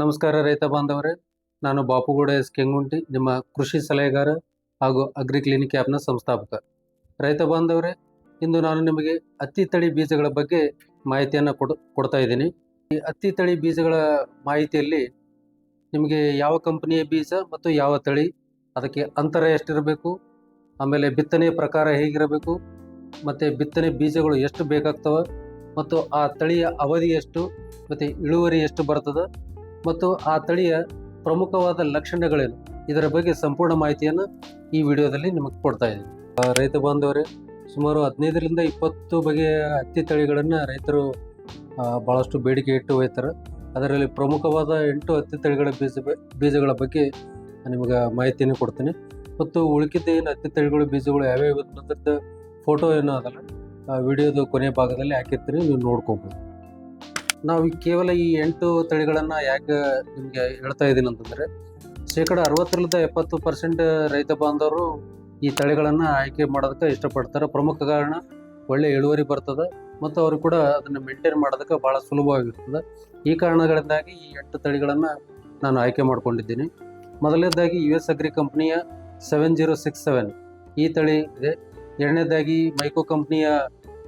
ನಮಸ್ಕಾರ ರೈತ ಬಾಂಧವರೇ. ನಾನು ಬಾಪುಗೌಡ ಎಸ್ ಕೆಂಗುಂಟಿ, ನಿಮ್ಮ ಕೃಷಿ ಸಲಹೆಗಾರ ಹಾಗೂ ಅಗ್ರಿ ಕ್ಲಿನಿಕ್ ಆ್ಯಪ್ನ ಸಂಸ್ಥಾಪಕ. ರೈತ ಬಾಂಧವರೇ, ಇಂದು ನಾನು ನಿಮಗೆ ಹತ್ತಿ ತಳಿ ಬೀಜಗಳ ಬಗ್ಗೆ ಮಾಹಿತಿಯನ್ನು ಕೊಡ್, ಕೊಡ್ತಾ ಇದ್ದೀನಿ. ಈ ಹತ್ತಿ ತಳಿ ಬೀಜಗಳ ಮಾಹಿತಿಯಲ್ಲಿ ನಿಮಗೆ ಯಾವ ಕಂಪನಿಯ ಬೀಜ ಮತ್ತು ಯಾವ ತಳಿ, ಅದಕ್ಕೆ ಅಂತರ ಎಷ್ಟಿರಬೇಕು, ಆಮೇಲೆ ಬಿತ್ತನೆ ಪ್ರಕಾರ ಹೇಗಿರಬೇಕು, ಮತ್ತು ಬಿತ್ತನೆ ಬೀಜಗಳು ಎಷ್ಟು ಬೇಕಾಗ್ತವೆ, ಮತ್ತು ಆ ತಳಿಯ ಅವಧಿ ಎಷ್ಟು, ಮತ್ತು ಇಳುವರಿ ಎಷ್ಟು ಬರ್ತದೆ ಮತ್ತು ಆ ತಳಿಯ ಪ್ರಮುಖವಾದ ಲಕ್ಷಣಗಳೇನು? ಇದರ ಬಗ್ಗೆ ಸಂಪೂರ್ಣ ಮಾಹಿತಿಯನ್ನು ಈ ವಿಡಿಯೋದಲ್ಲಿ ನಿಮಗೆ ಕೊಡ್ತಾ ಇದ್ದೀನಿ. ರೈತ ಬಾಂಧವರೇ, ಸುಮಾರು ಹದಿನೈದರಿಂದ ಇಪ್ಪತ್ತು ಬಗೆಯ ಹತ್ತಿ ತಳಿಗಳನ್ನು ರೈತರು ಭಾಳಷ್ಟು ಬೇಡಿಕೆ ಇಟ್ಟು ಒಯ್ತಾರೆ ಅದರಲ್ಲಿ ಪ್ರಮುಖವಾದ ಎಂಟು ಹತ್ತಿ ತಳಿಗಳ ಬೀಜ, ಬೀಜಗಳ ಬಗ್ಗೆ ನಿಮಗೆ ಮಾಹಿತಿಯನ್ನು ಕೊಡ್ತೀನಿ. ಮತ್ತು ಉಳಿಕಿದ್ದ ಏನು ಹತ್ತಿ ತಳಿಗಳು, ಬೀಜಗಳು ಯಾವ್ಯಾವ ಫೋಟೋ ಏನೋ ಅದಲ್ಲ ವಿಡಿಯೋದ ಕೊನೆಯ ಭಾಗದಲ್ಲಿ ಹಾಕಿರ್ತೀನಿ. ನೀವು ನೋಡ್ಕೊಬೋದು. ನಾವು ಕೇವಲ ಈ ಎಂಟು ತಳಿಗಳನ್ನು ಯಾಕೆ ನಿಮಗೆ ಹೇಳ್ತಾ ಇದ್ದೀನಿ ಅಂತಂದರೆ, ಶೇಕಡ ಅರವತ್ತರಿಂದ ಎಪ್ಪತ್ತು ಪರ್ಸೆಂಟ್ ರೈತ ಬಾಂಧವರು ಈ ತಳಿಗಳನ್ನು ಆಯ್ಕೆ ಮಾಡೋದಕ್ಕೆ ಇಷ್ಟಪಡ್ತಾರೆ. ಪ್ರಮುಖ ಕಾರಣ ಒಳ್ಳೆ ಇಳುವರಿ ಬರ್ತದೆ ಮತ್ತು ಅವರು ಕೂಡ ಅದನ್ನು ಮೇಂಟೈನ್ ಮಾಡೋದಕ್ಕೆ ಭಾಳ ಸುಲಭವಾಗಿರ್ತದೆ. ಈ ಕಾರಣಗಳಿಂದಾಗಿ ಈ ಎಂಟು ತಳಿಗಳನ್ನು ನಾನು ಆಯ್ಕೆ ಮಾಡ್ಕೊಂಡಿದ್ದೀನಿ. ಮೊದಲನೇದಾಗಿ ಯು ಎಸ್ ಅಗ್ರಿ ಕಂಪ್ನಿಯ ಸೆವೆನ್ ಜೀರೋ ಸಿಕ್ಸ್ ಸೆವೆನ್ ಈ ತಳಿ ಇದೆ. ಎರಡನೇದಾಗಿ ಮೈಕೋ ಕಂಪ್ನಿಯ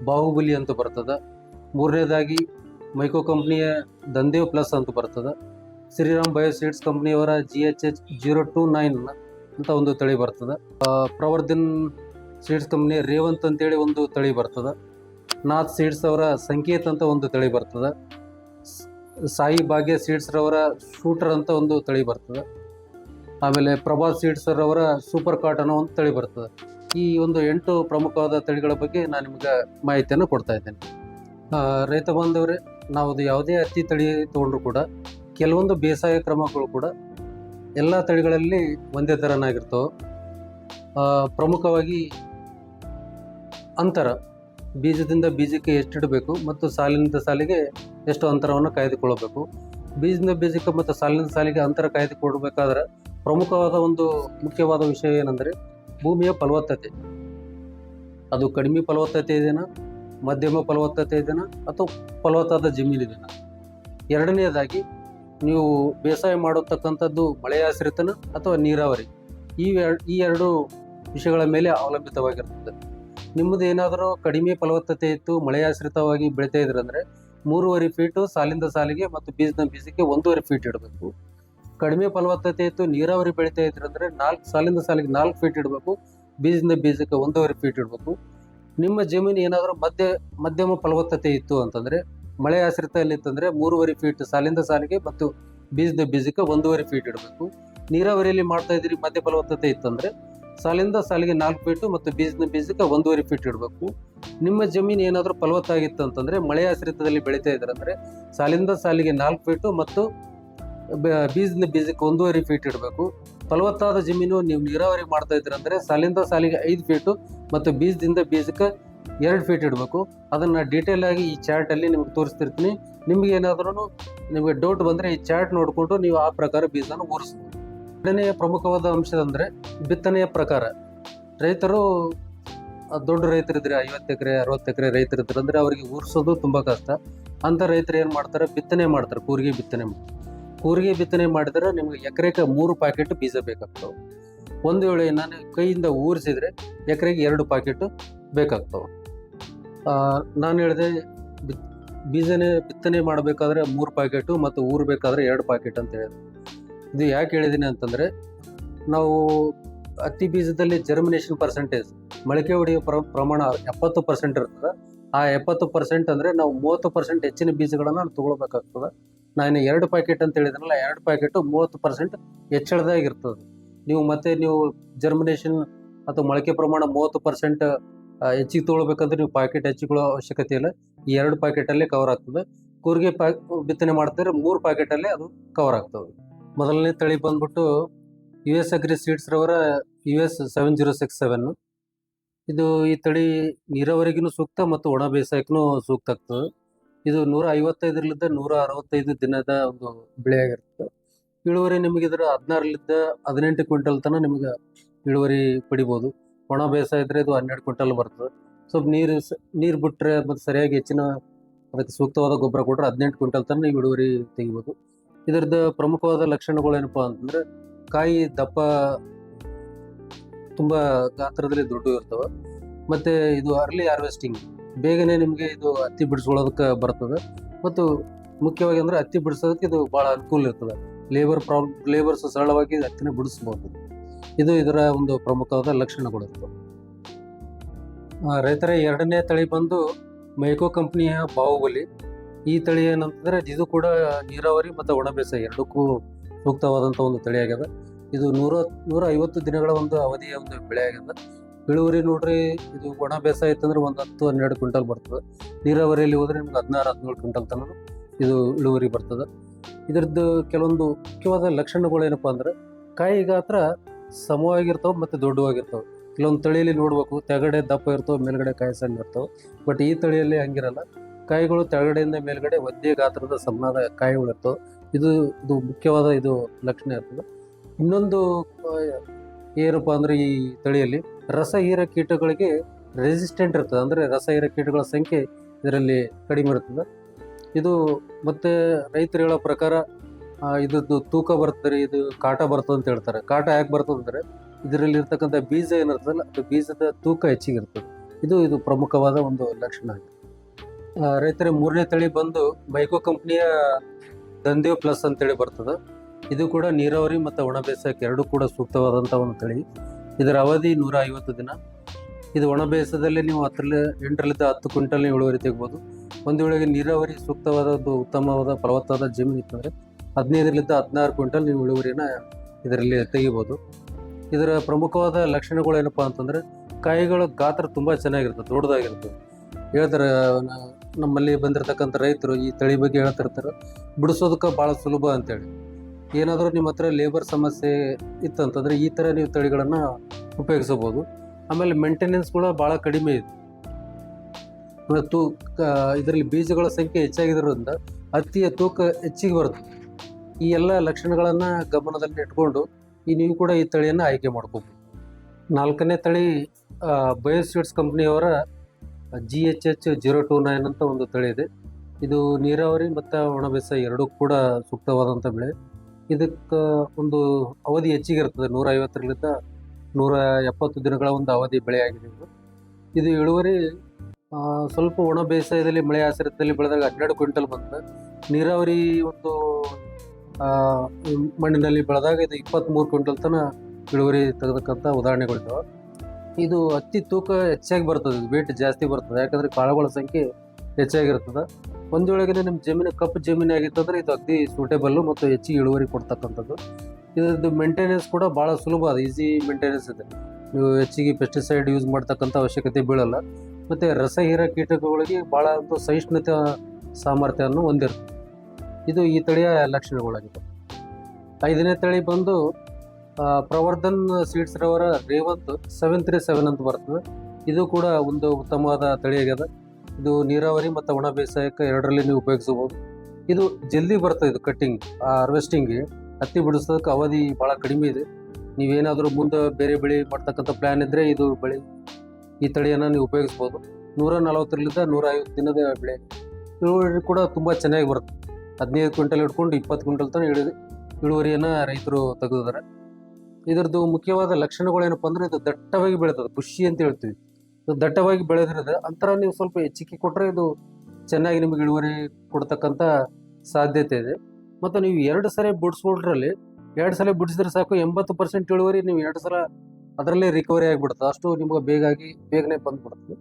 ಬಾಹುಬಲಿ ಅಂತ ಬರ್ತದೆ. ಮೂರನೇದಾಗಿ ಮೈಕೋ ಕಂಪ್ನಿಯ ದಂದೇವ್ ಪ್ಲಸ್ ಅಂತ ಬರ್ತದೆ. Shriram bio seeds ಕಂಪ್ನಿಯವರ G H H zero two nine ಅಂತ ಒಂದು ತಳಿ ಬರ್ತದೆ. ಪ್ರವರ್ಧನ್ ಸೀಡ್ಸ್ ಕಂಪ್ನಿಯ ರೇವಂತ್ ಅಂತೇಳಿ ಒಂದು ತಳಿ ಬರ್ತದೆ. ನಾಥ್ ಸೀಡ್ಸ್ ಅವರ ಸಂಕೇತ್ ಅಂತ ಒಂದು ತಳಿ ಬರ್ತದೆ. ಸಾಯಿ ಭಾಗ್ಯ ಸೀಡ್ಸ್ರವರ ಶೂಟರ್ ಅಂತ ಒಂದು ತಳಿ ಬರ್ತದೆ. ಆಮೇಲೆ ಪ್ರಭಾ ಸೀಡ್ಸ್ ರವರ ಸೂಪರ್ ಕಾಟ್ ಅನ್ನೋ ಒಂದು ತಳಿ ಬರ್ತದೆ. ಈ ಒಂದು ಎಂಟು ಪ್ರಮುಖವಾದ ತಳಿಗಳ ಬಗ್ಗೆ ನಾನು ನಿಮಗೆ ಮಾಹಿತಿಯನ್ನು ಕೊಡ್ತಾ ಇದ್ದೇನೆ. ರೈತ ಬಾಂಧವರೇ ನಾವು ಅದು ಯಾವುದೇ ಹತ್ತಿ ತಳಿ ತೊಗೊಂಡ್ರು ಕೂಡ, ಕೆಲವೊಂದು ಬೇಸಾಯ ಕ್ರಮಗಳು ಕೂಡ ಎಲ್ಲ ತಳಿಗಳಲ್ಲಿ ಒಂದೇ ಥರನಾಗಿರ್ತವೆ ಪ್ರಮುಖವಾಗಿ ಅಂತರ, ಬೀಜದಿಂದ ಬೀಜಕ್ಕೆ ಎಷ್ಟಿಡಬೇಕು ಮತ್ತು ಸಾಲಿನಿಂದ ಸಾಲಿಗೆ ಎಷ್ಟು ಅಂತರವನ್ನು ಕಾಯ್ದುಕೊಳ್ಳಬೇಕು. ಬೀಜದಿಂದ ಬೀಜಕ್ಕೆ ಮತ್ತು ಸಾಲಿನಿಂದ ಸಾಲಿಗೆ ಅಂತರ ಕಾಯ್ದುಕೊಳ್ಬೇಕಾದ್ರೆ ಪ್ರಮುಖವಾದ ಒಂದು ಮುಖ್ಯವಾದ ವಿಷಯ ಏನಂದರೆ ಭೂಮಿಯ ಫಲವತ್ತತೆ. ಅದು ಕಡಿಮೆ ಫಲವತ್ತತೆ ಇದೆನಾ? ಮಧ್ಯಮ ಫಲವತ್ತತೆ ಇದೆಯಾ ಅಥವಾ ಫಲವತ್ತಾದ ಜಮೀನಿದೆಯಾ ಎರಡನೇದಾಗಿ ನೀವು ಬೇಸಾಯ ಮಾಡತಕ್ಕಂಥದ್ದು ಮಳೆಯಾಶ್ರಿತನ ಅಥವಾ ನೀರಾವರಿ? ಈ ಈ ಎರಡು ವಿಷಯಗಳ ಮೇಲೆ ಅವಲಂಬಿತವಾಗಿರ್ತದೆ. ನಿಮ್ಮದು ಏನಾದರೂ ಕಡಿಮೆ ಫಲವತ್ತತೆ ಇತ್ತು ಮಳೆಯಾಶ್ರಿತವಾಗಿ ಬೆಳೀತಾ ಇದ್ರೆ ಅಂದರೆ ಮೂರುವರೆ ಫೀಟು ಸಾಲಿಂದ ಸಾಲಿಗೆ ಮತ್ತು ಬೀಜದ ಬೀಜಕ್ಕೆ ಒಂದೂವರೆ ಫೀಟ್ ಇಡಬೇಕು. ಕಡಿಮೆ ಫಲವತ್ತತೆ ಇತ್ತು, ನೀರಾವರಿ ಬೆಳೀತಾ ಇದ್ರೆ ಅಂದರೆ ನಾಲ್ಕು, ಸಾಲಿಂದ ಸಾಲಿಗೆ ನಾಲ್ಕು ಫೀಟ್ ಇಡಬೇಕು ಬೀಜದಿಂದ ಬೀಜಕ್ಕೆ ಒಂದೂವರೆ ಫೀಟ್ ಇಡಬೇಕು. ನಿಮ್ಮ ಜಮೀನು ಏನಾದರೂ ಮಧ್ಯ, ಮಧ್ಯಮ ಫಲವತ್ತತೆ ಇತ್ತು ಅಂತಂದರೆ, ಮಳೆ ಆಶ್ರಿತದಲ್ಲಿ ಇತ್ತಂದರೆ ಮೂರುವರೆ ಫೀಟ್ ಸಾಲಿಂದ ಸಾಲಿಗೆ ಮತ್ತು ಬೀಜದ ಬೀಜಕ್ಕೆ ಒಂದೂವರೆ ಫೀಟ್ ಇಡಬೇಕು. ನೀರಾವರಿಯಲ್ಲಿ ಮಾಡ್ತಾ ಇದ್ದೀರಿ, ಮಧ್ಯ ಫಲವತ್ತತೆ ಇತ್ತಂದರೆ ಸಾಲಿಂದ ಸಾಲಿಗೆ ನಾಲ್ಕು ಫೀಟು ಮತ್ತು ಬೀಜದ ಬೀಜಕ್ಕೆ ಒಂದೂವರೆ ಫೀಟ್ ಇಡಬೇಕು. ನಿಮ್ಮ ಜಮೀನು ಏನಾದರೂ ಫಲವತ್ತಾಗಿತ್ತು ಅಂತಂದರೆ, ಮಳೆ ಆಶ್ರಿತದಲ್ಲಿ ಬೆಳೀತಾ ಇದ್ದಾರೆ ಅಂದರೆ ಸಾಲಿಂದ ಸಾಲಿಗೆ ನಾಲ್ಕು ಫೀಟು ಮತ್ತು ಬೀಜದ ಬೀಜಕ್ಕೆ ಒಂದೂವರೆ ಫೀಟ್ ಇಡಬೇಕು. ಫಲವತ್ತಾದ ಜಮೀನು ನೀವು ನೀರಾವರಿ ಮಾಡ್ತಾ ಇದ್ದೀರ ಅಂದರೆ ಸಾಲಿಂದ ಸಾಲಿಗೆ ಐದು ಫೀಟು ಮತ್ತು ಬೀಜದಿಂದ ಬೀಜಕ್ಕೆ ಎರಡು ಫೀಟ್ ಇಡಬೇಕು. ಅದನ್ನು ಡೀಟೇಲ್ ಆಗಿ ಈ ಚಾರ್ಟಲ್ಲಿ ನಿಮಗೆ ತೋರಿಸ್ತಿರ್ತೀನಿ. ನಿಮ್ಗೆ ಏನಾದ್ರೂ ನಿಮಗೆ ಡೌಟ್ ಬಂದರೆ ಈ ಚಾರ್ಟ್ ನೋಡಿಕೊಂಡು ನೀವು ಆ ಪ್ರಕಾರ ಬೀಜನ ಊರಿಸ್ಬೋದು. ಎರಡನೆಯ ಪ್ರಮುಖವಾದ ಅಂಶದಂದರೆ ಬಿತ್ತನೆಯ ಪ್ರಕಾರ. ರೈತರು, ದೊಡ್ಡ ರೈತರಿದ್ರೆ ಐವತ್ತು ಎಕರೆ, ಅರವತ್ತು ಎಕರೆ ರೈತರಿದ್ರೆ ಅಂದರೆ ಅವರಿಗೆ ಊರಿಸೋದು ತುಂಬ ಕಷ್ಟ. ಅಂಥ ರೈತರು ಏನು ಮಾಡ್ತಾರೆ? ಬಿತ್ತನೆ ಮಾಡ್ತಾರೆ, ಕೂರಿಗೆ ಬಿತ್ತನೆ ಮಾಡ್ತಾರೆ. ಕೂರಿಗೆ ಬಿತ್ತನೆ ಮಾಡಿದ್ರೆ ನಿಮಗೆ ಎಕರೆಗೆ ಮೂರು ಪ್ಯಾಕೆಟ್ ಬೀಜ ಬೇಕಾಗ್ತವೆ. ಒಂದು ವೇಳೆ ನಾನು ಕೈಯಿಂದ ಊರಿಸಿದ್ರೆ ಎಕರೆಗೆ ಎರಡು ಪ್ಯಾಕೆಟು ಬೇಕಾಗ್ತವೆ. ನಾನು ಹೇಳಿದೆ ಬೀಜನೆ ಬಿತ್ತನೆ ಮಾಡಬೇಕಾದ್ರೆ ಮೂರು ಪ್ಯಾಕೆಟು ಮತ್ತು ಊರಬೇಕಾದ್ರೆ ಎರಡು ಪ್ಯಾಕೆಟ್ ಅಂತ ಹೇಳಿದೆ. ಇದು ಯಾಕೆ ಹೇಳಿದ್ದೀನಿ ಅಂತಂದರೆ, ನಾವು ಹತ್ತಿ ಬೀಜದಲ್ಲಿ ಜರ್ಮಿನೇಷನ್ ಪರ್ಸೆಂಟೇಜ್ ಮೊಳಕೆ ಹೊಡೆಯುವ ಪ್ರ, ಪ್ರಮಾಣ ಎಪ್ಪತ್ತು ಪರ್ಸೆಂಟ್ ಇರ್ತದೆ. ಆ ಎಪ್ಪತ್ತು ಪರ್ಸೆಂಟ್ ಅಂದರೆ ನಾವು ಮೂವತ್ತು ಪರ್ಸೆಂಟ್ ಹೆಚ್ಚಿನ ಬೀಜಗಳನ್ನು ತೊಗೊಳ್ಬೇಕಾಗ್ತದೆ. ನಾನು ಎರಡು ಪ್ಯಾಕೆಟ್ ಅಂತ ಹೇಳಿದ್ರಲ್ಲ ಎರಡು ಪ್ಯಾಕೆಟು ಮೂವತ್ತು ಪರ್ಸೆಂಟ್ ಹೆಚ್ಚಳದಾಗಿರ್ತದೆ ನೀವು ಮತ್ತೆ ನೀವು ಜರ್ಮಿನೇಷನ್ ಅಥವಾ ಮೊಳಕೆ ಪ್ರಮಾಣ ಮೂವತ್ತು ಪರ್ಸೆಂಟ್ ಹೆಚ್ಚಿಗೆ ತೊಗೊಳ್ಬೇಕಂದ್ರೆ ನೀವು ಪ್ಯಾಕೆಟ್ ಹೆಚ್ಚಿಕೊಳ್ಳೋ ಅವಶ್ಯಕತೆ ಇಲ್ಲ. ಈ ಎರಡು ಪ್ಯಾಕೆಟಲ್ಲೇ ಕವರ್ ಆಗ್ತದೆ. ಕೂರಿಗೆ ಪ್ಯಾ ಬಿತ್ತನೆ ಮಾಡ್ತಿದ್ರೆ ಮೂರು ಪ್ಯಾಕೆಟಲ್ಲೇ ಅದು ಕವರ್ ಆಗ್ತದೆ. ಮೊದಲನೇ ತಳಿ ಬಂದ್ಬಿಟ್ಟು ಯು ಎಸ್ ಅಗ್ರಿ ಸೀಡ್ಸ್ ರವರ U S seven zero six seven ಇದು ಈ ತಳಿ ನೀರಾವರಿಗೂ ಸೂಕ್ತ ಮತ್ತು ಒಣ ಬೇಸಾಯಕ್ಕೂ ಸೂಕ್ತ ಆಗ್ತದೆ. ಇದು ನೂರ ಐವತ್ತೈದರಿಂದ ನೂರ ಅರವತ್ತೈದು ದಿನದ ಒಂದು ಬೆಳೆಯಾಗಿರ್ತದೆ ಇಳುವರಿ ನಿಮಗೆ ಇದರ ಹದಿನಾರರಿಂದ ಹದಿನೆಂಟು ಕ್ವಿಂಟಲ್ ತನಕ ನಿಮಗೆ ಇಳುವರಿ ಪಡಿಬೋದು. ಒಣ ಬೇಸಾಯ ಇದ್ರೆ ಇದು ಹನ್ನೆರಡು ಕ್ವಿಂಟಲ್ ಬರ್ತದೆ. ಸ್ವಲ್ಪ ನೀರು ನೀರು ಬಿಟ್ಟರೆ ಮತ್ತು ಸರಿಯಾಗಿ ಹೆಚ್ಚಿನ ಅದಕ್ಕೆ ಸೂಕ್ತವಾದ ಗೊಬ್ಬರ ಕೊಟ್ಟರೆ ಹದಿನೆಂಟು ಕ್ವಿಂಟಲ್ ತನಕ ನೀವು ಇಳುವರಿ ತೆಗಿಬೋದು. ಇದರದ ಪ್ರಮುಖವಾದ ಲಕ್ಷಣಗಳು ಏನಪ್ಪ ಅಂತಂದ್ರೆ ಕಾಯಿ ದಪ್ಪ ತುಂಬಾ ಗಾತ್ರದಲ್ಲಿ ದೊಡ್ಡ ಇರ್ತವೆ. ಮತ್ತೆ ಇದು ಅರ್ಲಿ ಹಾರ್ವೆಸ್ಟಿಂಗ್ ಬೇಗನೆ ನಿಮಗೆ ಇದು ಹತ್ತಿ ಬಿಡಿಸ್ಕೊಳ್ಳೋದಕ್ಕೆ ಬರ್ತದೆ. ಮತ್ತು ಮುಖ್ಯವಾಗಿ ಅಂದ್ರೆ ಹತ್ತಿ ಬಿಡಿಸೋದಕ್ಕೆ ಇದು ಭಾಳ ಅನುಕೂಲ ಇರ್ತದೆ. ಲೇಬರ್ ಪ್ರಾಬ್ ಲೇಬರ್ಸ್ ಸರಳವಾಗಿ ಹತ್ತಿನ ಬಿಡಿಸ್ಬೋದು. ಇದು ಇದರ ಒಂದು ಪ್ರಮುಖವಾದ ಲಕ್ಷಣಗಳು ಇರ್ತವೆ. ಆ, ರೈತರ ಎರಡನೇ ತಳಿ ಬಂದು ಮೈಕೋ ಕಂಪ್ನಿಯ ಬಾಹುಬಲಿ. ಈ ತಳಿ ಏನಂತಂದ್ರೆ ಇದು ಕೂಡ ನೀರಾವರಿ ಮತ್ತು ಒಣ ಬೇಸಾಯ ಎರಡಕ್ಕೂ ಸೂಕ್ತವಾದಂಥ ಒಂದು ತಳಿಯಾಗಿದೆ. ಇದು ನೂರ ನೂರ ಐವತ್ತು ದಿನಗಳ ಒಂದು ಅವಧಿಯ ಒಂದು ಬೆಳೆ ಇಳುವರಿ ನೋಡ್ರಿ, ಇದು ಒಣ ಬೇಸಾಯ ಇತ್ತಂದ್ರೆ ಒಂದು ಹತ್ತು ಹನ್ನೆರಡು ಕ್ವಿಂಟಲ್ ಬರ್ತದೆ. ನೀರಾವರಿಯಲ್ಲಿ ಹೋದ್ರೆ ನಿಮ್ಗೆ ಹದಿನಾರು, ಹದಿನೇಳು ಕ್ವಿಂಟಲ್ ತನಕ ಇದು ಇಳುವರಿ ಬರ್ತದೆ. ಇದರದ್ದು ಕೆಲವೊಂದು ಮುಖ್ಯವಾದ ಲಕ್ಷಣಗಳು ಏನಪ್ಪಾ ಅಂದ್ರೆ ಕಾಯಿ ಗಾತ್ರ ಸಮವಾಗಿರ್ತಾವೆ ಮತ್ತು ದೊಡ್ಡವಾಗಿರ್ತಾವೆ. ಕೆಲವೊಂದು ತಳಿಯಲ್ಲಿ ನೋಡ್ಬೇಕು, ತೆಗಡೆ ದಪ್ಪ ಇರ್ತವೆ, ಮೇಲ್ಗಡೆ ಕಾಯಿ ಸಣ್ಣ ಇರ್ತವೆ. ಬಟ್ ಈ ತಳಿಯಲ್ಲಿ ಹಂಗಿರಲ್ಲ. ಕಾಯಿಗಳು ತೆಳಗಡೆಯಿಂದ ಮೇಲ್ಗಡೆ ಒಂದೇ ಗಾತ್ರದ ಸಮನಾದ ಕಾಯಿಗಳು ಇರ್ತವೆ. ಇದು ಇದು ಮುಖ್ಯವಾದ ಇದು ಲಕ್ಷಣ ಇರ್ತದೆ. ಇನ್ನೊಂದು ಏನಪ್ಪಾ ಅಂದ್ರೆ ಈ ತಳಿಯಲ್ಲಿ ರಸ ಹೀರ ಕೀಟಗಳಿಗೆ ರೆಸಿಸ್ಟೆಂಟ್ ಇರ್ತದೆ. ಅಂದರೆ ರಸ ಹೀರ ಕೀಟಗಳ ಸಂಖ್ಯೆ ಇದರಲ್ಲಿ ಕಡಿಮೆ ಇರ್ತದೆ ಇದು ಮತ್ತು ರೈತರು ಹೇಳೋ ಪ್ರಕಾರ ಇದರದ್ದು ತೂಕ ಬರ್ತದೆ ಇದು ಕಾಟ ಬರ್ತದೆ ಅಂತ ಹೇಳ್ತಾರೆ. ಕಾಟ ಯಾಕೆ ಬರ್ತದೆ ಅಂದರೆ, ಇದರಲ್ಲಿ ಇರ್ತಕ್ಕಂಥ ಬೀಜ ಏನಿರ್ತದಲ್ಲ, ಅದು ಬೀಜದ ತೂಕ ಹೆಚ್ಚಿಗೆ ಇರ್ತದೆ. ಇದು ಇದು ಪ್ರಮುಖವಾದ ಒಂದು ಲಕ್ಷಣ ಆಗಿದೆ. ರೈತರ, ಮೂರನೇ ತಳಿ ಬಂದು ಮೈಕೋ ಕಂಪ್ನಿಯ ದಂದೇವ್ ಪ್ಲಸ್ ಅಂತೇಳಿ ಬರ್ತದೆ. ಇದು ಕೂಡ ನೀರಾವರಿ ಮತ್ತು ಒಣ ಬೇಸಾಯಕ್ಕೆ ಎರಡೂ ಕೂಡ ಸೂಕ್ತವಾದಂಥ ಒಂದು ತಳಿ. ಇದರ ಅವಧಿ ನೂರ ಐವತ್ತು ದಿನ. ಇದು ಒಣ ಬೇಸದಲ್ಲಿ ನೀವು ಹತ್ತರಲ್ಲಿ ಎಂಟರಲ್ಲಿದ್ದ ಹತ್ತು ಕ್ವಿಂಟಲ್ ಇಳುವರಿ ತೆಗ್ಬೋದು ಒಂದು ವೇಳೆಗೆ ನೀರಾವರಿ ಸೂಕ್ತವಾದ ಒಂದು ಉತ್ತಮವಾದ ಫಲವತ್ತಾದ ಜಮೀನು ಇತ್ತಂದರೆ ಹದಿನೈದರಿಂದ ಹದಿನಾರು ಕ್ವಿಂಟಲ್ ನೀವು ಇಳುವರಿನ ಇದರಲ್ಲಿ ತೆಗಿಬೋದು ಇದರ ಪ್ರಮುಖವಾದ ಲಕ್ಷಣಗಳು ಏನಪ್ಪ ಅಂತಂದರೆ ಕಾಯಿಗಳ ಗಾತ್ರ ತುಂಬ ಚೆನ್ನಾಗಿರ್ತದೆ ದೊಡ್ಡದಾಗಿರ್ತದೆ ಹೇಳ್ತಾರೆ ನಮ್ಮಲ್ಲಿ ಬಂದಿರತಕ್ಕಂಥ ರೈತರು ಈ ತಳಿ ಬಗ್ಗೆ ಹೇಳ್ತಿರ್ತಾರೆ, ಬಿಡಿಸೋದಕ್ಕೆ ಭಾಳ ಸುಲಭ ಅಂತೇಳಿ. ಏನಾದರೂ ನಿಮ್ಮ ಹತ್ರ ಲೇಬರ್ ಸಮಸ್ಯೆ ಇತ್ತಂತಂದರೆ ಈ ಥರ ನೀವು ತಳಿಗಳನ್ನು ಉಪಯೋಗಿಸಬಹುದು. ಆಮೇಲೆ ಮೇಂಟೆನೆನ್ಸ್ ಕೂಡ ಭಾಳ ಕಡಿಮೆ ಇದೆ. ಮತ್ತು ಇದರಲ್ಲಿ ಬೀಜಗಳ ಸಂಖ್ಯೆ ಹೆಚ್ಚಾಗಿದ್ದರಿಂದ ಹತ್ತಿಯ ತೂಕ ಹೆಚ್ಚಿಗೆ ಬರುತ್ತೆ. ಈ ಎಲ್ಲ ಲಕ್ಷಣಗಳನ್ನು ಗಮನದಲ್ಲಿ ಇಟ್ಕೊಂಡು ಈ ನೀವು ಕೂಡ ಈ ತಳಿಯನ್ನು ಆಯ್ಕೆ ಮಾಡ್ಕೋಬೋದು. ನಾಲ್ಕನೇ ತಳಿ bio seeds ಕಂಪ್ನಿಯವರ G H H zero two nine ಅಂತ ಒಂದು ತಳಿ ಇದೆ. ಇದು ನೀರಾವರಿ ಮತ್ತು ಒಣ ಬೇಸಾಯ ಎರಡೂ ಕೂಡ ಸೂಕ್ತವಾದಂಥ ಬೆಳೆ. ಇದಕ್ಕೆ ಒಂದು ಅವಧಿ ಹೆಚ್ಚಿಗೆ ಇರ್ತದೆ. ನೂರ ಐವತ್ತರಿಂದ ನೂರ ಎಪ್ಪತ್ತು ದಿನಗಳ ಒಂದು ಅವಧಿ ಬೆಳೆ ಇದು. ಇದು ಇಳುವರಿ ಸ್ವಲ್ಪ ಒಣ ಬೇಸಾಯದಲ್ಲಿ ಮಳೆ ಆಶ್ರಿತದಲ್ಲಿ ಬೆಳೆದಾಗ ಹನ್ನೆರಡು ಕ್ವಿಂಟಲ್ ಬಂದ ನೀರಾವರಿ ಒಂದು ಮಣ್ಣಿನಲ್ಲಿ ಬೆಳೆದಾಗ ಇದು ಇಪ್ಪತ್ತ್ಮೂರು ಕ್ವಿಂಟಲ್ ತನ ಇಳುವರಿ ತೆಗೆದಕ್ಕಂಥ ಉದಾಹರಣೆಗಳಿದ್ದಾವೆ ಇದು ಅತಿ ತೂಕ ಹೆಚ್ಚಾಗಿ ಬರ್ತದೆ. ವೇಟ್ ಜಾಸ್ತಿ ಬರ್ತದೆ. ಯಾಕಂದ್ರೆ ಕಾಳುಗಳ ಸಂಖ್ಯೆ ಹೆಚ್ಚಾಗಿರ್ತದೆ ಒಂದು ವೇಳೆಗೆ ನಿಮ್ಮ ಜಮೀನು ಕಪ್ಪು ಜಮೀನು ಆಗಿತ್ತಂದ್ರೆ ಇದು ಅಗ್ದಿ ಸೂಟೇಬಲ್ಲು ಮತ್ತು ಹೆಚ್ಚಿಗೆ ಇಳುವರಿ ಕೊಡ್ತಕ್ಕಂಥದ್ದು. ಇದರದ್ದು ಮೇಂಟೆನೆನ್ಸ್ ಕೂಡ ಭಾಳ ಸುಲಭ ಅದು ಈಸಿ ಮೇಂಟೆನೆನ್ಸ್ ಇದೆ. ನೀವು ಹೆಚ್ಚಿಗೆ ಪೆಸ್ಟಿಸೈಡ್ ಯೂಸ್ ಮಾಡ್ತಕ್ಕಂಥ ಅವಶ್ಯಕತೆ ಬೀಳಲ್ಲ. ಮತ್ತು ರಸಹೀರ ಕೀಟಗಳಿಗೆ ಭಾಳ ಒಂದು ಸಹಿಷ್ಣುತೆ ಸಾಮರ್ಥ್ಯವನ್ನು ಹೊಂದಿರುತ್ತೆ. ಇದು ಈ ತಳಿಯ ಲಕ್ಷಣಗಳಾಗಿದೆ ಐದನೇ ತಳಿ ಬಂದು ಪ್ರವರ್ಧನ್ ಸೀಡ್ಸ್ ರವರ ರೇವಂತ್ ಸೆವೆನ್ ತ್ರೀ ಸೆವೆನ್ ಅಂತ ಬರ್ತದೆ. ಇದು ಕೂಡ ಒಂದು ಉತ್ತಮವಾದ ತಳಿಯಾಗಿದೆ ಇದು ನೀರಾವರಿ ಮತ್ತು ಒಣ ಬೇಸಾಯಕ್ಕೆ ಎರಡರಲ್ಲಿ ನೀವು ಉಪಯೋಗಿಸಬಹುದು. ಇದು ಜಲ್ದಿ ಬರ್ತದೆ ಇದು ಕಟ್ಟಿಂಗ್ ಹಾರ್ವೆಸ್ಟಿಂಗ್ ಹತ್ತಿ ಬಿಡಿಸೋದಕ್ಕೆ ಅವಧಿ ಭಾಳ ಕಡಿಮೆ ಇದೆ. ನೀವೇನಾದರೂ ಮುಂದೆ ಬೇರೆ ಬೆಳೆ ಮಾಡ್ತಕ್ಕಂಥ ಪ್ಲ್ಯಾನ್ ಇದ್ದರೆ ಇದು ಬೆಳೆ ಈ ತಳಿಯನ್ನು ನೀವು ಉಪಯೋಗಿಸ್ಬೋದು ನೂರ ನಲವತ್ತರಿಂದ ನೂರ ಐವತ್ತು ದಿನದ ಬೆಳೆ. ಇಳುವರಿ ಕೂಡ ತುಂಬ ಚೆನ್ನಾಗಿ ಬರುತ್ತೆ. ಹದಿನೈದು ಕ್ವಿಂಟಲ್ ಹಿಡ್ಕೊಂಡು ಇಪ್ಪತ್ತು ಕ್ವಿಂಟಲ್ ತನಕ ಇಳಿ ಇಳುವರಿಯನ್ನು ರೈತರು ತೆಗೆದಿದ್ದಾರೆ. ಇದರದ್ದು ಮುಖ್ಯವಾದ ಲಕ್ಷಣಗಳೇನಪ್ಪ ಅಂದರೆ ಇದು ದಟ್ಟವಾಗಿ ಬೆಳೀತದೆ, ಖುಷಿ ಅಂತ ಹೇಳ್ತೀವಿ. ದಟ್ಟವಾಗಿ ಬೆಳೆದಿರೋದು, ಅಂತರ ನೀವು ಸ್ವಲ್ಪ ಹೆಚ್ಚಿಗೆ ಕೊಟ್ಟರೆ ಇದು ಚೆನ್ನಾಗಿ ನಿಮಗೆ ಇಳುವರಿ ಕೊಡ್ತಕ್ಕಂಥ ಸಾಧ್ಯತೆ ಇದೆ. ಮತ್ತು ನೀವು ಎರಡು ಸಲ ಬಿಡಿಸ್ಕೊಳ್ರಲ್ಲಿ ಎರಡು ಸಲ ಬಿಡಿಸಿದ್ರೆ ಸಾಕು, ಎಂಬತ್ತು ಪರ್ಸೆಂಟ್ ಇಳುವರಿ ನೀವು ಎರಡು ಸಲ ಅದರಲ್ಲೇ ರಿಕವರಿ ಆಗಿಬಿಡುತ್ತೆ. ಅಷ್ಟು ನಿಮಗೆ ಬೇಗಾಗಿ ಬೇಗನೆ ಬಂದ್ಬಿಡುತ್ತೆ.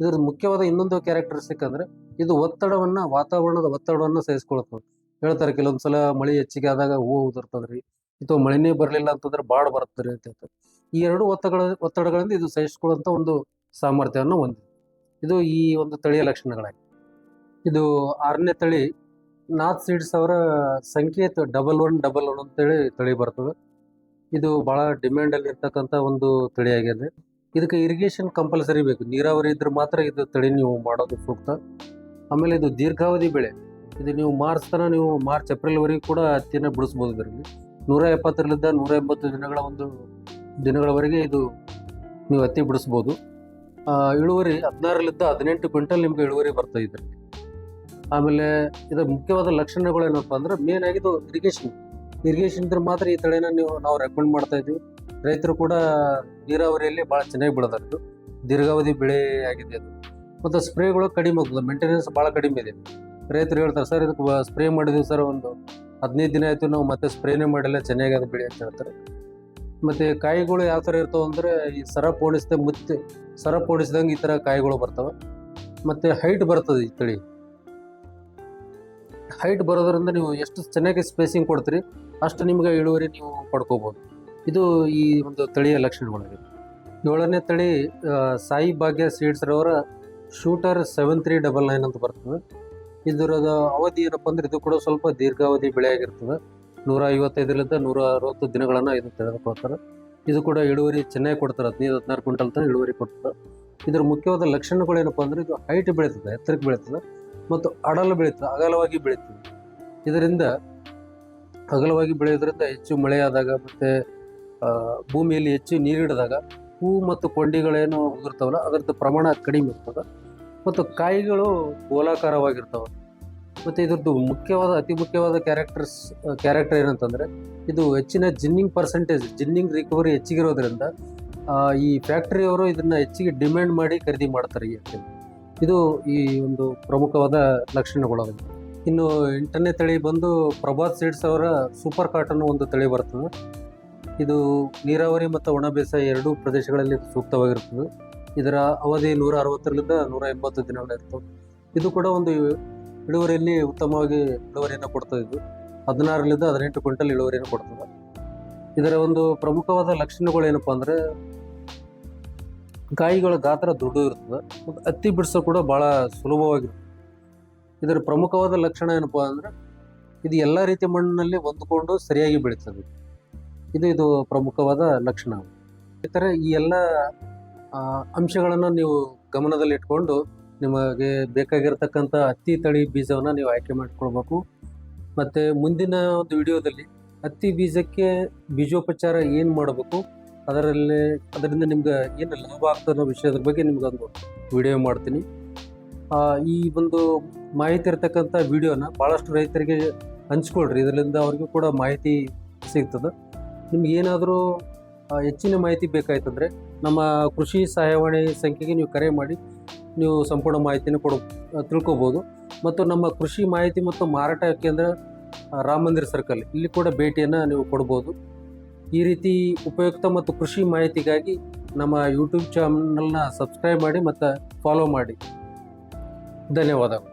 ಇದ್ರ ಮುಖ್ಯವಾದ ಇನ್ನೊಂದು ಕ್ಯಾರೆಕ್ಟರಿಸ್ಟಿಕ್ ಅಂದರೆ ಇದು ಒತ್ತಡವನ್ನು, ವಾತಾವರಣದ ಒತ್ತಡವನ್ನು ಸಹಿಸ್ಕೊಳ್ತದೆ ಹೇಳ್ತಾರೆ ಕೆಲವೊಂದು ಸಲ ಮಳೆ ಹೆಚ್ಚಿಗೆ ಆದಾಗ ಹೂವು ಉದುರ್ತದ್ರಿ, ಅಥವಾ ಮಳೆನೇ ಬರಲಿಲ್ಲ ಅಂತಂದ್ರೆ ಬಾಡ್ ಬರ್ತದೆ ಅಂತ ಹೇಳ್ತಾರೆ. ಈ ಎರಡು ಒತ್ತಡ ಒತ್ತಡಗಳಿಂದ ಇದು ಸಹಿಸ್ಕೊಳ್ಳುವಂಥ ಒಂದು ಸಾಮರ್ಥ್ಯವನ್ನು ಹೊಂದಿದೆ. ಇದು ಈ ಒಂದು ತಳಿಯ ಲಕ್ಷಣಗಳಾಗಿವೆ ಇದು ಆರನೇ ತಳಿ ನಾಥ್ ಸೀಡ್ಸ್ ಅವರ ಸಂಕೇತ ಡಬಲ್ ಒನ್ ಡಬಲ್ ಒನ್ ಅಂತೇಳಿ ತಳಿ ಬರ್ತದೆ. ಇದು ಭಾಳ ಡಿಮ್ಯಾಂಡಲ್ಲಿ ಇರ್ತಕ್ಕಂಥ ಒಂದು ತಳಿ ಆಗಿದೆ. ಇದಕ್ಕೆ ಇರಿಗೇಷನ್ ಕಂಪಲ್ಸರಿ ಬೇಕು. ನೀರಾವರಿ ಇದ್ರೆ ಮಾತ್ರ ಇದು ತಳಿ ನೀವು ಮಾಡೋದು ಸೂಕ್ತ. ಆಮೇಲೆ ಇದು ದೀರ್ಘಾವಧಿ ಬೆಳೆ. ಇದು ನೀವು ಮಾರ್ಚ್ ತನಕ ನೀವು ಮಾರ್ಚ್ ಏಪ್ರಿಲ್ವರೆಗೂ ಕೂಡ ಹತ್ತಿನ ಬಿಡಿಸ್ಬೋದು ಇದರಲ್ಲಿ. ನೂರ ಎಪ್ಪತ್ತರಿಂದ ನೂರ ಎಂಬತ್ತು ದಿನಗಳ ಒಂದು ದಿನಗಳವರೆಗೆ ಇದು ನೀವು ಹತ್ತಿ ಬಿಡಿಸ್ಬೋದು. ಇಳುವರಿ ಹದಿನಾರರಿಂದ ಹದಿನೆಂಟು ಕ್ವಿಂಟಲ್ ನಿಮ್ಗೆ ಇಳುವರಿ ಬರ್ತಾ ಇದೆ. ಆಮೇಲೆ ಇದರ ಮುಖ್ಯವಾದ ಲಕ್ಷಣಗಳೇನಪ್ಪ ಅಂದ್ರೆ ಮೇನ್ ಆಗಿದ್ದು ಇರಿಗೇಷನ್ ಇರಿಗೇಷನ್ ಇದ್ರೆ ಮಾತ್ರ ಈ ತಳಿನ ನೀವು, ನಾವು ರೆಕಮೆಂಡ್ ಮಾಡ್ತಾ ಇದ್ವಿ. ರೈತರು ಕೂಡ ನೀರಾವರಿಯಲ್ಲಿ ಭಾಳ ಚೆನ್ನಾಗಿ ಬೆಳೆದಾರೆ ಇದು ದೀರ್ಘಾವಧಿ ಬೆಳೆ ಆಗಿದೆ ಅದು. ಮತ್ತು ಸ್ಪ್ರೇಗಳು ಕಡಿಮೆ ಆಗ್ತದೆ. ಮೇಂಟೆನೆನ್ಸ್ ಭಾಳ ಕಡಿಮೆ ಇದೆ. ರೈತರು ಹೇಳ್ತಾರೆ, ಸರ್, ಇದಕ್ಕೆ ಸ್ಪ್ರೇ ಮಾಡಿದ್ವಿ ಸರ್, ಒಂದು ಹದಿನೈದು ದಿನ ಆಯಿತು, ನಾವು ಮತ್ತೆ ಸ್ಪ್ರೇನೇ ಮಾಡಿಲ್ಲ, ಚೆನ್ನಾಗಿ ಅದು ಬೆಳೆ ಅಂತ ಹೇಳ್ತಾರೆ. ಮತ್ತು ಕಾಯಿಗಳು ಯಾವ ಥರ ಇರ್ತಾವೆ ಅಂದರೆ ಈ ಸರಪ್ ಪೋಣಿಸಿದ ಮುತ್ತೆ ಸರಪ್ ಓಡಿಸಿದಂಗೆ ಈ ಥರ ಕಾಯಿಗಳು ಬರ್ತವೆ. ಮತ್ತು ಹೈಟ್ ಬರ್ತದೆ ಈ ತಳಿ. ಹೈಟ್ ಬರೋದ್ರಿಂದ ನೀವು ಎಷ್ಟು ಚೆನ್ನಾಗಿ ಸ್ಪೇಸಿಂಗ್ ಕೊಡ್ತೀರಿ, ಅಷ್ಟು ನಿಮ್ಗೆ ಇಳುವರಿ ನೀವು ಪಡ್ಕೋಬೋದು. ಇದು ಈ ಒಂದು ತಳಿಯ ಲಕ್ಷಣಗಳಾಗಿವೆ. ಏಳನೇ ತಳಿ ಸಾಯಿ ಭಾಗ್ಯ ಸೀಡ್ಸ್ ರವರ shooter seven three double nine ಅಂತ ಬರ್ತದೆ. ಇದರದ ಅವಧಿ ಏನಪ್ಪ ಅಂದರೆ ಇದು ಕೂಡ ಸ್ವಲ್ಪ ದೀರ್ಘಾವಧಿ ಬೆಳೆ ಆಗಿರ್ತದೆ. ನೂರ ಐವತ್ತೈದರಿಂದ ನೂರ ಅರವತ್ತು ದಿನಗಳನ್ನು ಇದು ತೆಗೆದುಕೊಳ್ತಾರೆ. ಇದು ಕೂಡ ಇಳುವರಿ ಚೆನ್ನಾಗಿ ಕೊಡ್ತಾರೆ, ಹದಿನೈದು, ಹದಿನಾರು ಕ್ವಿಂಟಲ್ ತನಕ ಇಳುವರಿ ಕೊಡ್ತಾರೆ. ಇದರ ಮುಖ್ಯವಾದ ಲಕ್ಷಣಗಳೇನಪ್ಪ ಅಂದ್ರೆ ಇದು ಹೈಟ್ ಬೆಳೀತದೆ, ಎತ್ತರಕ್ಕೆ ಬೆಳೀತದೆ ಮತ್ತು ಅಡಲು ಬೆಳೀತದೆ, ಅಗಲವಾಗಿ ಬೆಳೀತದೆ. ಇದರಿಂದ ಅಗಲವಾಗಿ ಬೆಳೆಯೋದ್ರಿಂದ ಹೆಚ್ಚು ಮಳೆಯಾದಾಗ ಮತ್ತು ಭೂಮಿಯಲ್ಲಿ ಹೆಚ್ಚು ನೀರಿಡಿದಾಗ ಹೂ ಮತ್ತು ಕೊಂಡಿಗಳೇನು ಉದುರ್ತಾವಲ್ಲ, ಅದರದ್ದು ಪ್ರಮಾಣ ಕಡಿಮೆ ಇರ್ತದೆ. ಮತ್ತು ಕಾಯಿಗಳು ಗೋಲಾಕಾರವಾಗಿರ್ತವೆ. ಮತ್ತು ಇದ್ರದ್ದು ಮುಖ್ಯವಾದ, ಅತಿ ಮುಖ್ಯವಾದ ಕ್ಯಾರೆಕ್ಟರ್ಸ್ ಕ್ಯಾರೆಕ್ಟರ್ ಏನಂತಂದರೆ, ಇದು ಹೆಚ್ಚಿನ ಜಿನ್ನಿಂಗ್ ಪರ್ಸೆಂಟೇಜ್ ಜಿನ್ನಿಂಗ್ ರಿಕವರಿ ಹೆಚ್ಚಿಗಿರೋದ್ರಿಂದ ಈ ಫ್ಯಾಕ್ಟ್ರಿಯವರು ಇದನ್ನು ಹೆಚ್ಚಿಗೆ ಡಿಮ್ಯಾಂಡ್ ಮಾಡಿ ಖರೀದಿ ಮಾಡ್ತಾರೆ ಈ ಇದು ಈ ಒಂದು ಪ್ರಮುಖವಾದ ಲಕ್ಷಣಗಳು ಇನ್ನು ಎಂಟನೇ ತಳಿ ಬಂದು ಪ್ರಭಾತ್ ಸೀಡ್ಸ್ ಅವರ ಸೂಪರ್ ಕಾಟನ್ ಒಂದು ತಳಿ ಬರ್ತದೆ. ಇದು ನೀರಾವರಿ ಮತ್ತು ಒಣ ಬೇಸಾಯ ಎರಡೂ ಪ್ರದೇಶಗಳಲ್ಲಿ ಸೂಕ್ತವಾಗಿರ್ತದೆ. ಇದರ ಅವಧಿ ನೂರ ಅರವತ್ತರಿಂದ ನೂರ ಎಂಬತ್ತು ದಿನಗಳಿರ್ತವೆ ಇದು ಕೂಡ ಒಂದು ಇಳುವರಿಯಲ್ಲಿ ಉತ್ತಮವಾಗಿ ಇಳುವರಿಯನ್ನು ಕೊಡ್ತಾ ಇದ್ದು ಹದಿನಾರರಿಂದ ಹದಿನೆಂಟು ಕ್ವಿಂಟಲ್ ಇಳುವರಿಯನ್ನು ಕೊಡ್ತದೆ. ಇದರ ಒಂದು ಪ್ರಮುಖವಾದ ಲಕ್ಷಣಗಳು ಏನಪ್ಪ ಅಂದರೆ ಕಾಯಿಗಳ ಗಾತ್ರ ದೊಡ್ಡ ಇರ್ತದೆ. ಮತ್ತು ಹತ್ತಿ ಬಿಡಿಸೋ ಕೂಡ ಭಾಳ ಸುಲಭವಾಗಿರ್ತದೆ ಇದರ ಪ್ರಮುಖವಾದ ಲಕ್ಷಣ ಏನಪ್ಪ ಅಂದರೆ, ಇದು ಎಲ್ಲ ರೀತಿಯ ಮಣ್ಣಿನಲ್ಲಿ ಹೊಂದ್ಕೊಂಡು ಸರಿಯಾಗಿ ಬೆಳೀತದೆ. ಇದು ಇದು ಪ್ರಮುಖವಾದ ಲಕ್ಷಣ. ಈ ಥರ ಈ ಎಲ್ಲ ಅಂಶಗಳನ್ನು ನೀವು ಗಮನದಲ್ಲಿ ಇಟ್ಕೊಂಡು ನಿಮಗೆ ಬೇಕಾಗಿರ್ತಕ್ಕಂಥ ಹತ್ತಿ ತಳಿ ಬೀಜವನ್ನು ನೀವು ಆಯ್ಕೆ ಮಾಡಿಕೊಳ್ಬೇಕು. ಮತ್ತು ಮುಂದಿನ ಒಂದು ವಿಡಿಯೋದಲ್ಲಿ ಹತ್ತಿ ಬೀಜಕ್ಕೆ ಬೀಜೋಪಚಾರ ಏನು ಮಾಡಬೇಕು, ಅದರಲ್ಲಿ, ಅದರಿಂದ ನಿಮ್ಗೆ ಏನು ಲಾಭ ಆಗ್ತದೆ ಅನ್ನೋ ವಿಷಯದ ಬಗ್ಗೆ ನಿಮ್ಗೊಂದು ವಿಡಿಯೋ ಮಾಡ್ತೀನಿ. ಈ ಒಂದು ಮಾಹಿತಿ ಇರತಕ್ಕಂಥ ವಿಡಿಯೋನ ಭಾಳಷ್ಟು ರೈತರಿಗೆ ಹಂಚ್ಕೊಳ್ರಿ. ಇದರಿಂದ ಅವ್ರಿಗೂ ಕೂಡ ಮಾಹಿತಿ ಸಿಗ್ತದೆ. ನಿಮ್ಗೆ ಏನಾದರೂ ಹೆಚ್ಚಿನ ಮಾಹಿತಿ ಬೇಕಾಯ್ತಂದರೆ ನಮ್ಮ ಕೃಷಿ ಸಹಾಯವಾಣಿ ಸಂಖ್ಯೆಗೆ ನೀವು ಕರೆ ಮಾಡಿ. ನೀವು ಸಂಪೂರ್ಣ ಮಾಹಿತಿಯನ್ನು ಕೊಡ ತಿಳ್ಕೊಬೋದು. ಮತ್ತು ನಮ್ಮ ಕೃಷಿ ಮಾಹಿತಿ ಮತ್ತು ಮಾರಾಟ ಕೇಂದ್ರ ರಾಮ ಮಂದಿರ ಸರ್ಕಲ್ ಇಲ್ಲಿ ಕೂಡ ಭೇಟಿಯನ್ನು ನೀವು ಕೊಡ್ಬೋದು. ಈ ರೀತಿ ಉಪಯುಕ್ತ ಮತ್ತು ಕೃಷಿ ಮಾಹಿತಿಗಾಗಿ ನಮ್ಮ ಯೂಟ್ಯೂಬ್ ಚಾನಲ್ನ ಸಬ್ಸ್ಕ್ರೈಬ್ ಮಾಡಿ ಮತ್ತು ಫಾಲೋ ಮಾಡಿ. ಧನ್ಯವಾದಗಳು.